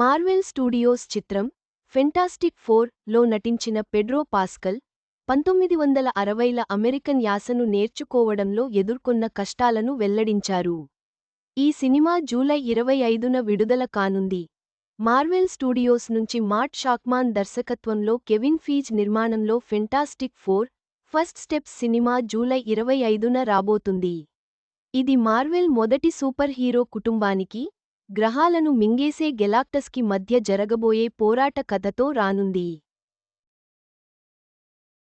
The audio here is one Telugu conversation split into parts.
మార్వెల్ స్టూడియోస్ చిత్రం ఫెంటాస్టిక్ ఫోర్లో నటించిన పెడ్రో పాస్కల్ పంతొమ్మిది వందల అరవైల అమెరికన్ యాసను నేర్చుకోవడంలో ఎదుర్కొన్న కష్టాలను వెల్లడించారు. ఈ సినిమా జూలై ఇరవై ఐదున విడుదల కానుంది. మార్వెల్ స్టూడియోస్ నుంచి మాట్ షాక్మాన్ దర్శకత్వంలో కెవిన్ ఫీజ్ నిర్మాణంలో Fantastic Four First Steps cinema July ఇరవై ఐదున రాబోతుంది. ఇది మార్వెల్ మొదటి సూపర్ హీరో కుటుంబానికి గ్రహాలను మింగేసే గెలాక్టస్కి మధ్య జరగబోయే పోరాట కథతో రానుంది.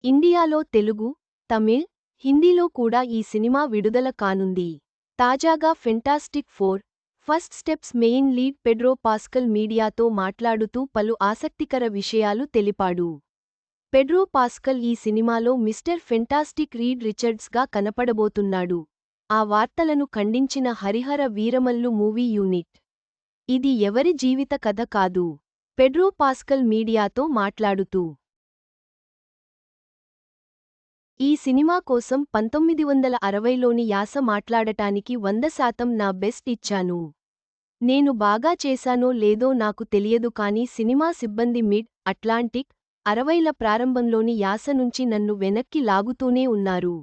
ఇండియాలో తెలుగు తమిళ్ హిందీలో కూడా ఈ సినిమా విడుదల కానుంది. తాజాగా Fantastic Four First Steps main lead Pedro Pascal మీడియాతో మాట్లాడుతూ పలు ఆసక్తికర విషయాలు తెలిపాడు. పెడ్రో పాస్కల్ ఈ సినిమాలో మిస్టర్ ఫెంటాస్టిక్ రీడ్ రిచర్డ్స్గా కనపడబోతున్నాడు. ఆ వార్తలను ఖండించిన హరిహర వీరమల్లు మూవీ యూనిట్. ఇది ఎవరి జీవిత కథ కాదు. పెడ్రో పాస్కల్ మీడియాతో మాట్లాడుతూ. ఈ సినిమా కోసం పంతొమ్మిది వందల అరవైలోని యాస మాట్లాడటానికి వంద శాతం నా బెస్ట్ ఇచ్చాను. నేను బాగా చేశానో లేదో నాకు తెలియదు కానీ సినిమా సిబ్బంది మిడ్ అట్లాంటిక్ అరవైల ప్రారంభంలోని యాస నుంచి నన్ను వెనక్కి లాగుతూనే ఉన్నారు.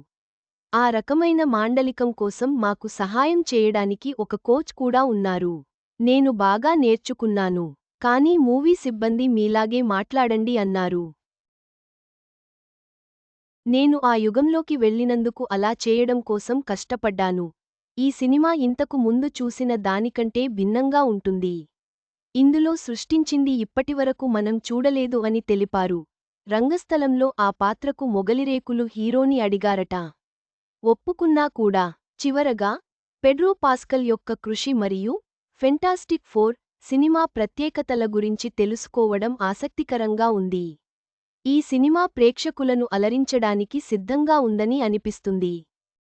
ఆ రకమైన మాండలికం కోసం మాకు సహాయం చేయడానికి ఒక కోచ్ కూడా ఉన్నారు. నేను బాగా నేర్చుకున్నాను. కానీ మూవీ సిబ్బంది మీలాగే మాట్లాడండి అన్నారు. నేను ఆ యుగంలోకి వెళ్ళినందుకు అలా చేయడం కోసం కష్టపడ్డాను. ఈ సినిమా ఇంతకు ముందు చూసిన దానికంటే భిన్నంగా ఉంటుంది. ఇందులో సృష్టించింది ఇప్పటివరకు మనం చూడలేదు అని తెలిపారు. రంగస్థలంలో ఆ పాత్రకు మొగలిరేకులు హీరోని అడిగారట. ఒప్పుకున్నా కూడా చివరగా పెడ్రో పాస్కల్ యొక్క కృషి మరియు ఫెంటాస్టిక్ ఫోర్ సినిమా ప్రత్యేకతల గురించి తెలుసుకోవడం ఆసక్తికరంగా ఉంది. ఈ సినిమా ప్రేక్షకులను అలరించడానికి సిద్ధంగా ఉందని అనిపిస్తుంది.